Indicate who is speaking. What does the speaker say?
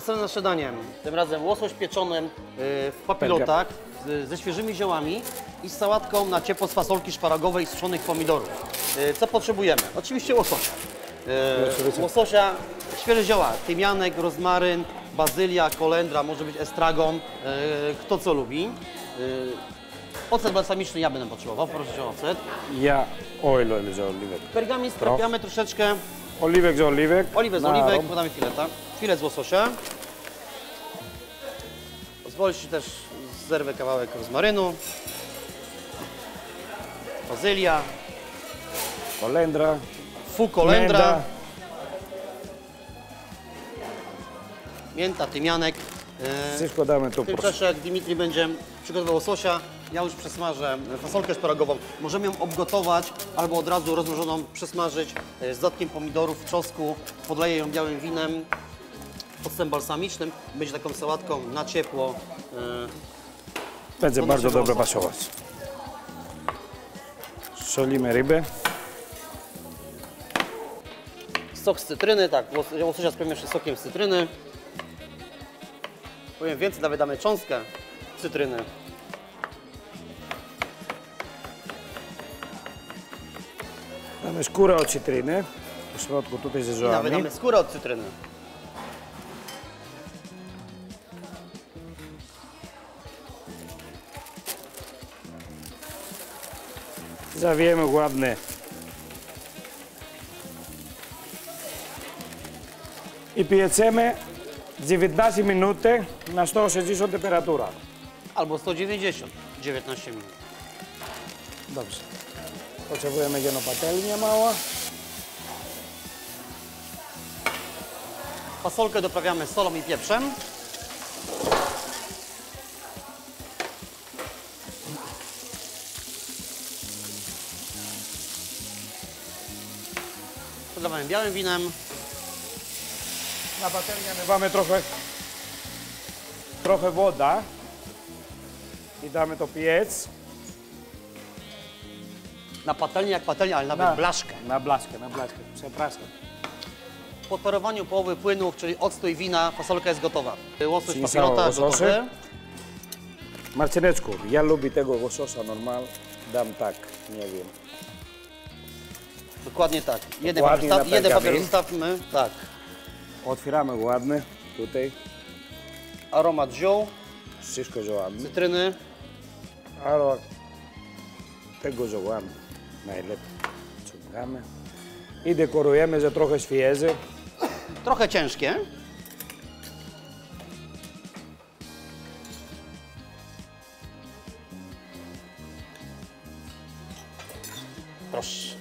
Speaker 1: Następne nasze danie, tym razem łosoś pieczony y, w papilotach z, ze świeżymi ziołami i z sałatką na ciepło z fasolki szparagowej i suszonych pomidorów. Y, Co potrzebujemy? Oczywiście łososia. Y, Łososia, świeże zioła, tymianek, rozmaryn, bazylia, kolendra, może być estragon, y, kto co lubi. Y, Ocet balsamiczny ja będę potrzebował, proszę o ocet.
Speaker 2: Ja oil oliwek.
Speaker 1: Pergamin strapiamy troszeczkę,
Speaker 2: Oliwek se oliwek.
Speaker 1: Oliwę z
Speaker 2: Na
Speaker 1: oliwek, podamy fileta. Filet z łososia. Pozwolicie też zerwę kawałek rozmarynu. Bazylia,
Speaker 2: Kolendra.
Speaker 1: fu kolendra,
Speaker 2: Menda.
Speaker 1: mięta, tymianek. Yy,
Speaker 2: Wszystko damy tu
Speaker 1: W tym czasie, jak Dimitri będzie przygotował łososia, ja już przesmażę fasolkę szparagową. Możemy ją obgotować albo od razu rozmrożoną przesmażyć e, z dodatkiem pomidorów, czosnku. Podleję ją białym winem, octem balsamicznym. Będzie taką sałatką na ciepło. e,
Speaker 2: Będzie bardzo dobrze pasować. Solimy rybę.
Speaker 1: Sok z cytryny, tak, łos- łososia spełniamy jeszcze sokiem z cytryny. Powiem więcej, nawet damy cząstkę cytryny.
Speaker 2: Damy skórę od cytryny. W środku tutaj ze
Speaker 1: I nawet skórę od cytryny.
Speaker 2: Zawiemy ładnie. I pieczemy 19 minut na 160 temperatura.
Speaker 1: Albo 190, 19 minut.
Speaker 2: Dobrze. Potrzebujemy jedną patelnię mała.
Speaker 1: Fasolkę doprawiamy solą i pieprzem. Podlewamy białym winem.
Speaker 2: Na patelnię mamy trochę, trochę woda. I damy to piec.
Speaker 1: Na patelnię jak patelnię, ale nawet
Speaker 2: Na-
Speaker 1: blaszkę.
Speaker 2: Na blaszkę, na blaszkę. Przepraszam.
Speaker 1: Po odparowaniu połowy płynów, czyli octu i wina, fasolka jest gotowa. Łosoś papilota gotowy.
Speaker 2: Marcineczku, ja lubię tego łososa normal. Dam tak, nie wiem.
Speaker 1: Dokładnie tak. Jeden
Speaker 2: Dokładnie
Speaker 1: papier, staw,
Speaker 2: na
Speaker 1: jeden papier zostawmy. Tak.
Speaker 2: Otwieramy ładnie tutaj.
Speaker 1: Aromat ziół,
Speaker 2: Wszystko ziołami.
Speaker 1: cytryny.
Speaker 2: Ale tego ziołami najlepiej ciągamy. I dekorujemy, że trochę świeży.
Speaker 1: Trochę ciężkie. Proszę.